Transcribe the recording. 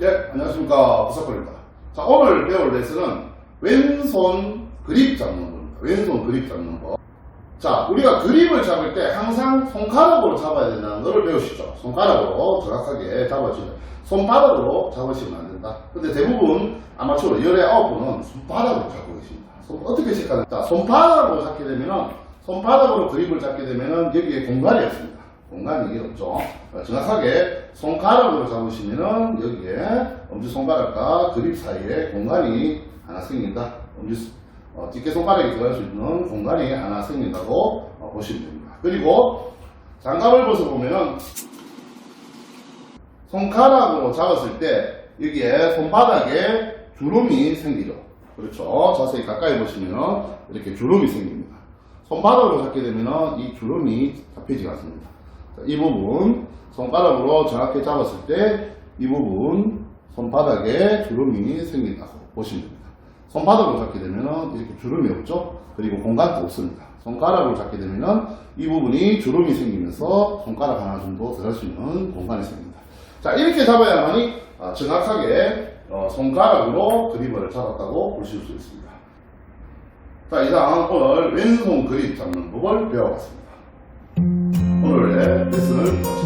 예, 안녕하십니까. 부사골입니다. 자, 오늘 배울 레슨은 왼손 그립 잡는 겁니다. 왼손 그립 잡는 거. 자, 우리가 그립을 잡을 때 항상 손가락으로 잡아야 된다는 것을 배우시죠. 손가락으로 정확하게 잡아주세요. 손바닥으로 잡으시면 안 된다. 근데 대부분 아마추어 열의 아홉 분은 손바닥으로 잡고 계십니다. 손- 어떻게 시작하는? 자, 손바닥으로 잡게 되면은, 손바닥으로 그립을 잡게 되면은 여기에 공간이 없습니다. 공간이 없죠. 어, 정확하게 손가락으로 잡으시면은 여기에 엄지손가락과 그립 사이에 공간이 하나 생긴다. 엄지, 어, 뒷개 손가락이 들어갈 수 있는 공간이 하나 생긴다고 어, 보시면 됩니다. 그리고 장갑을 벗어보면은 손가락으로 잡았을 때 여기에 손바닥에 주름이 생기죠. 그렇죠. 자세히 가까이 보시면 이렇게 주름이 생깁니다. 손바닥으로 잡게 되면 이 주름이 잡히지 않습니다. 자, 이 부분 손가락으로 정확히 잡았을 때 이 부분 손바닥에 주름이 생긴다고 보시면 됩니다. 손바닥으로 잡게 되면 이렇게 주름이 없죠. 그리고 공간도 없습니다. 손가락으로 잡게 되면 이 부분이 주름이 생기면서 손가락 하나 정도 들어갈 수 있는 공간이 생깁니다. 자 이렇게 잡아야만이 아, 정확하게 어, 손가락으로 그립을 잡았다고 보실 수 있습니다. 자 이상 오늘 왼손 그립 잡는 법을 배워봤습니다. 오